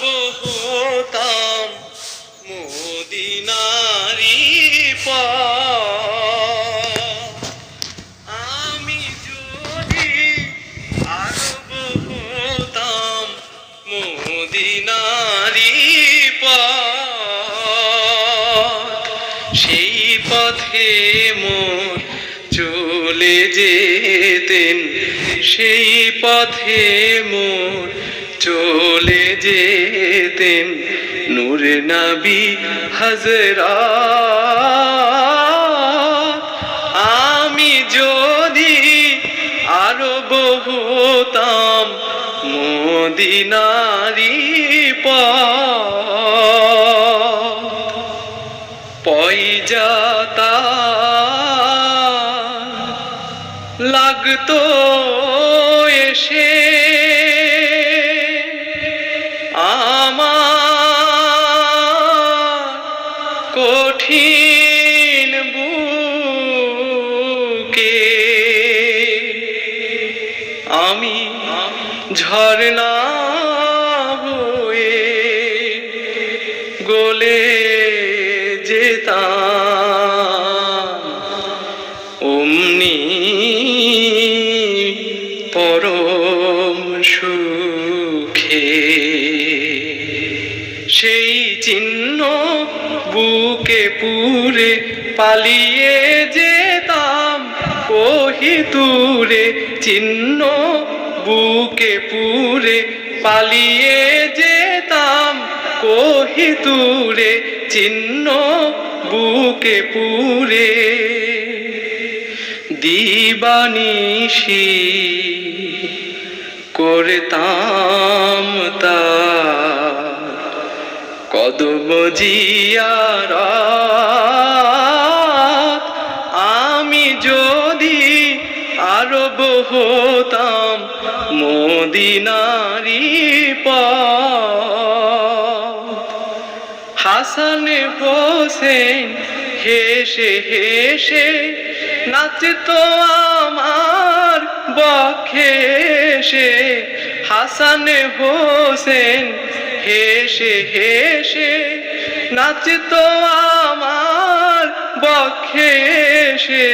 হতাম মদিনারি আমি যদি আরব হতাম মদিনারি সেই পথে মোর চলে যেতেন, সেই পথে মোর চলে যেতেন নূর নবী হাজরা। আমি যদি আরব হতাম মদিনারি পয়জাতা লাগতো এসে কঠিন বুকে আমি ঝরনা বয়ে গলে যেতাম। অমনি পরম সুখে সেই চিহ্ন বুকে পুরে পালিয়ে যেতাম কহিতুরে চিহ্ন বুকে পুরে পালিয়ে যেতাম কহিতুরে চিহ্ন বুকে পুরে। দিবানিশি করতাম তা কদম আমি যদি আরব হতাম মদিনারি পথ। হাসান হোসেন হেসে হেসে নাচতো আমার বক্ষে সে। হাসান হোসেন হেসে হেসে নাচিত আমার বক্ষে সে